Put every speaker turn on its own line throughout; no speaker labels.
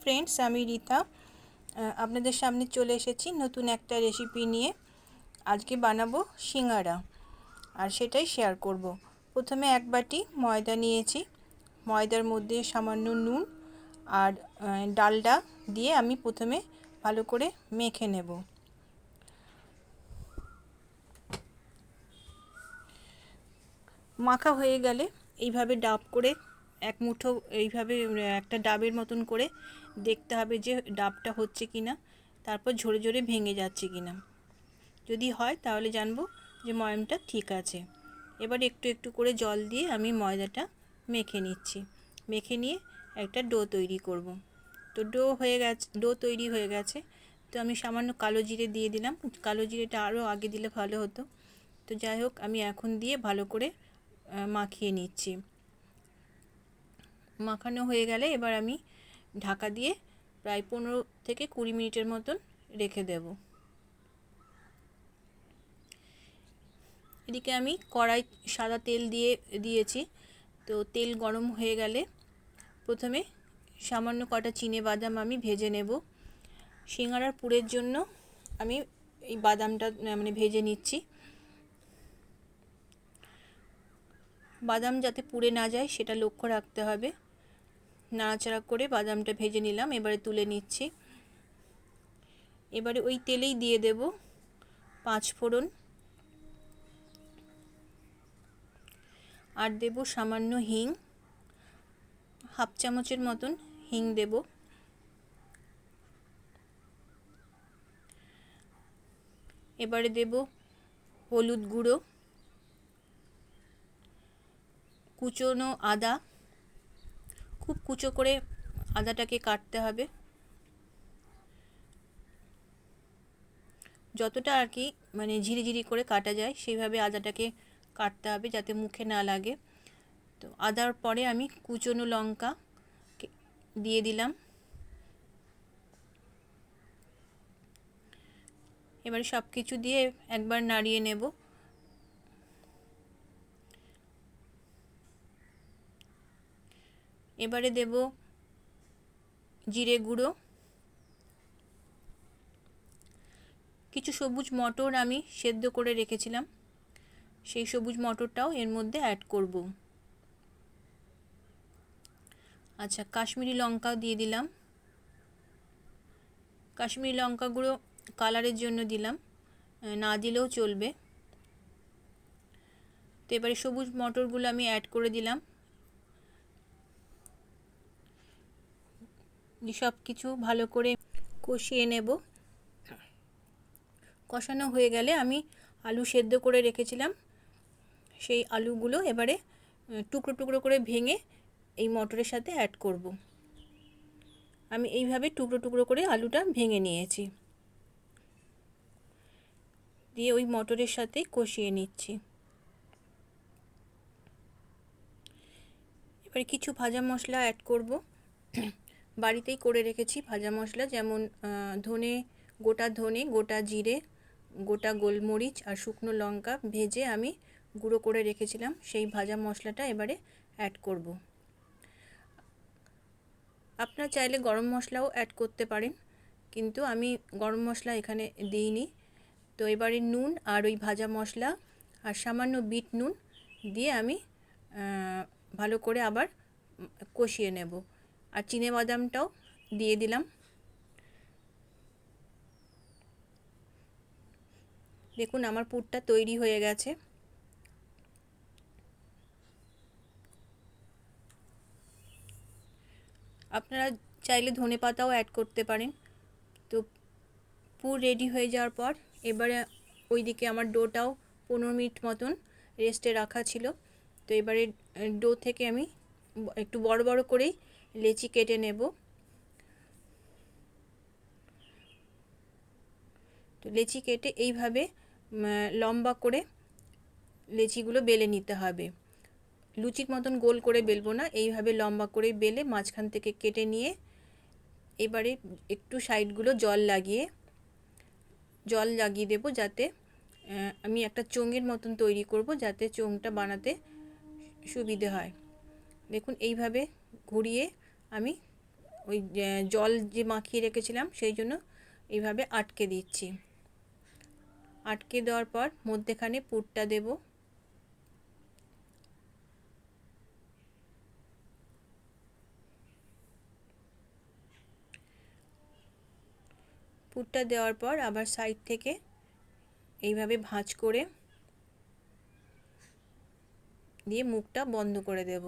Friends আমি রীতা। আপনাদের সামনে চলে এসেছি নতুন একটা রেসিপি নিয়ে। আজকে বানাবো সিঙ্গারা, আর সেটাই শেয়ার করব। প্রথমে এক বাটি ময়দা নিয়েছি। ময়দার মধ্যে সামান্য নুন আর ডালডা দিয়ে আমি প্রথমে ভালো করে মেখে নেব। মাখা হয়ে গেলে এইভাবে ডাব করে এক মুঠো এইভাবে একটা ডাবের মতন করে দেখতে হবে যে ডাবটা হচ্ছে কি না তারপর ঝরে ঝরে ভেঙে যাচ্ছে কি না যদি হয় তাহলে জানব যে ময়মটা ঠিক আছে। এবার একটু একটু করে জল দিয়ে আমি ময়দাটা মেখে নিচ্ছি। মেখে নিয়ে একটা ডো তৈরি করব। তো ডো হয়ে গেছে, ডো তৈরি হয়ে গেছে। তো আমি সামান্য কালো জিরে দিয়ে দিলাম। কালো জিরেটা আরও আগে দিলে ভালো হতো। তো যাই হোক, আমি এখন দিয়ে ভালো করে মাখিয়ে নিচ্ছি। মাখানো হয়ে গেলে এবার আমি ঢাকা দিয়ে প্রায় পনেরো থেকে কুড়ি মিনিটের মতন রেখে দেব। এদিকে আমি কড়াই সাদা তেল দিয়ে দিয়েছি। তো তেল গরম হয়ে গেলে প্রথমে সামান্য কটা চিনে বাদাম আমি ভেজে নেব। সিঙ্গারার পুরের জন্য আমি এই বাদামটা মানে ভেজে নিচ্ছি। বাদাম যাতে পুড়ে না যায় সেটা লক্ষ্য রাখতে হবে। নাড়াচাড়া করে বাদামটা ভেজে নিলাম, এবারে তুলে নিচ্ছি। এবারে ওই তেলেই দিয়ে দেব পাঁচ ফোড়ন। আর দেব সামান্য হিং, হাফ চামচের মতন হিং দেব। এবারে দেব হলুদ গুঁড়ো, কুচোনো আদা খুব কুচো করে আদাটাকে কাটতে হবে। যতটা আর কি মানে ঝিরিঝিরি করে কাটা যায়, সেইভাবে আদাটাকে কাটতে হবে যাতে মুখে না লাগে। তো আদার পরে আমি কুচোনো লঙ্কা দিয়ে দিলাম। এবারে সব কিছু দিয়ে একবার নাড়িয়ে নেব। এবারে দেব জিরে গুঁড়ো। কিছু সবুজ মটর আমি সেদ্ধ করে রেখেছিলাম। সেই সবুজ মটরটাও এর মধ্যে অ্যাড করব। আচ্ছা কাশ্মীরি লঙ্কাও দিয়ে দিলাম। কাশ্মীরি লঙ্কা গুঁড়ো কালারের জন্য দিলাম। না দিলেও চলবে। তো এবারে সবুজ মটরগুলো আমি অ্যাড করে দিলাম। সব কিছু ভালো করে কষিয়ে নেব। কষানো হয়ে গেলে আমি আলু সেদ্ধ করে রেখেছিলাম। সেই আলুগুলো এবারে টুকরো টুকরো করে ভেঙে এই মটরের সাথে অ্যাড করব। আমি এইভাবে টুকরো টুকরো করে আলুটা ভেঙে নিয়েছি। দিয়ে ওই মটরের সাথে কষিয়ে নিচ্ছি। এবারে কিছু ভাজা মশলা অ্যাড করব। বাড়িতেই করে রেখেছি ভাজা মশলা, যেমন ধনে, গোটা ধনে, গোটা জিরে, গোটা গোলমরিচ আর শুকনো লঙ্কা ভেজে আমি গুঁড়ো করে রেখেছিলাম। সেই ভাজা মশলাটা এবারে অ্যাড করব। আপনারা চাইলে গরম মশলাও অ্যাড করতে পারেন, কিন্তু আমি গরম মশলা এখানে দিইনি। তো এবারে নুন আর ওই ভাজা মশলা আর সামান্য বিট নুন দিয়ে আমি ভালো করে আবার কষিয়ে নেব। আর চিনে বাদামটাও দিয়ে দিলাম। দেখুন, আমার পুরটা তৈরি হয়ে গেছে। আপনারা চাইলে ধনে পাতাও অ্যাড করতে পারেন। তো পুর রেডি হয়ে যাওয়ার পর এবারে ওইদিকে আমার ডোটাও পনেরো মিনিট মতন রেস্টে রাখা ছিল। তো এবারে ডো থেকে আমি একটু বড় বড় করেই লেচি কেটে নেব। তো লেচি কেটে এইভাবে লম্বা করে লেচিগুলো বেলে নিতে হবে। লুচির মতন গোল করে বেলবো না, এইভাবে লম্বা করে বেলে মাঝখান থেকে কেটে নিয়ে এবারে একটু সাইডগুলো জল লাগিয়ে জল লাগিয়ে দেব যাতে আমি একটা চোঙের মতন তৈরি করব যাতে চোঙটা বানাতে সুবিধে হয়। দেখুন, এইভাবে ঘুরিয়ে আমি ওই জল যে মাখিয়ে রেখেছিলাম সেই জন্য এইভাবে আটকে দিচ্ছি। আটকে দেওয়ার পর মধ্যেখানে পুরটা দেব। পুরটা দেওয়ার পর আবার সাইড থেকে এইভাবে ভাঁজ করে দিয়ে মুখটা বন্ধ করে দেব।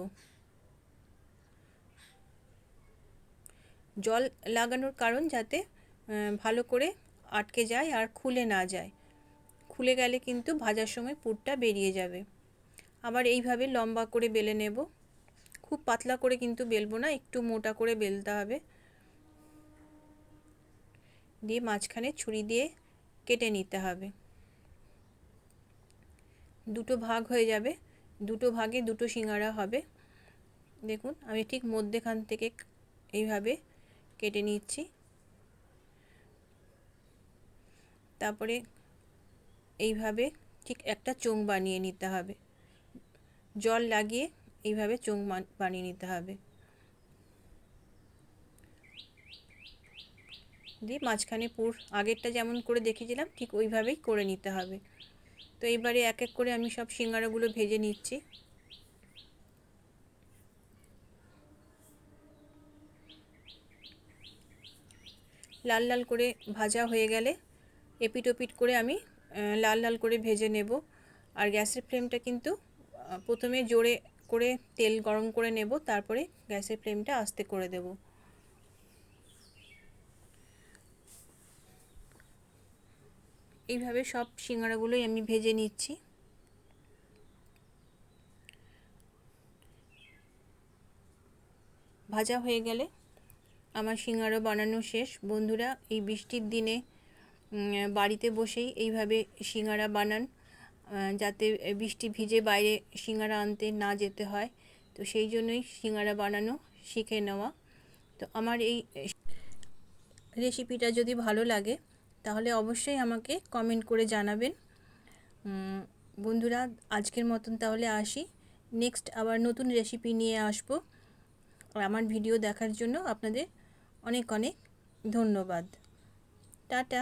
জল লাগানোর কারণ যাতে ভালো করে আটকে যায় আর খুলে না যায়। খুলে গেলে কিন্তু ভাজার সময় পুরটা বেরিয়ে যাবে। আবার এইভাবে লম্বা করে বেলে নেব। খুব পাতলা করে কিন্তু বেলবো না, একটু মোটা করে বেলতে হবে। দিয়ে মাঝখানে ছুরি দিয়ে কেটে নিতে হবে। দুটো ভাগ হয়ে যাবে। দুটো ভাগে দুটো সিঙ্গারা হবে। দেখুন, আমি ঠিক মধ্যেখান থেকে এইভাবে কেটে নিচ্ছি। তারপরে এইভাবে ঠিক একটা চোঙ বানিয়ে নিতে হবে। জল লাগিয়ে এইভাবে চোঙ বানিয়ে নিতে হবে। দিয়ে মাঝখানে পুর, আগেরটা যেমন করে দেখেছিলাম ঠিক ওইভাবেই করে নিতে হবে। তো এবারে এক এক করে আমি সব সিঙ্গারাগুলো ভেজে নিচ্ছি। লাল লাল করে ভাজা হয়ে গেলে এপিট ওপিট করে আমি লাল লাল করে ভেজে নেব। আর গ্যাসের ফ্লেমটা কিন্তু প্রথমে জোরে করে তেল গরম করে নেব, তারপরে গ্যাসের ফ্লেমটা আস্তে করে দেব। এইভাবে সব সিঙ্গারাগুলোই আমি ভেজে নিচ্ছি। ভাজা হয়ে গেলে আমার সিঙ্গারা বানানো শেষ। বন্ধুরা, এই বৃষ্টির দিনে বাড়িতে বসেই এইভাবে সিঙ্গারা বানান যাতে বৃষ্টি ভিজে বাইরে সিঙ্গারা আনতে না যেতে হয়। তো সেই জন্যই সিঙ্গারা বানানো শিখে নেওয়া। তো আমার এই রেসিপিটা যদি ভালো লাগে, তাহলে অবশ্যই আমাকে কমেন্ট করে জানাবেন। বন্ধুরা, আজকের মতন তাহলে আসি। নেক্সট আবার নতুন রেসিপি নিয়ে আসব। আমার ভিডিও দেখার জন্য আপনাদের অনেক অনেক ধন্যবাদ। টাটা।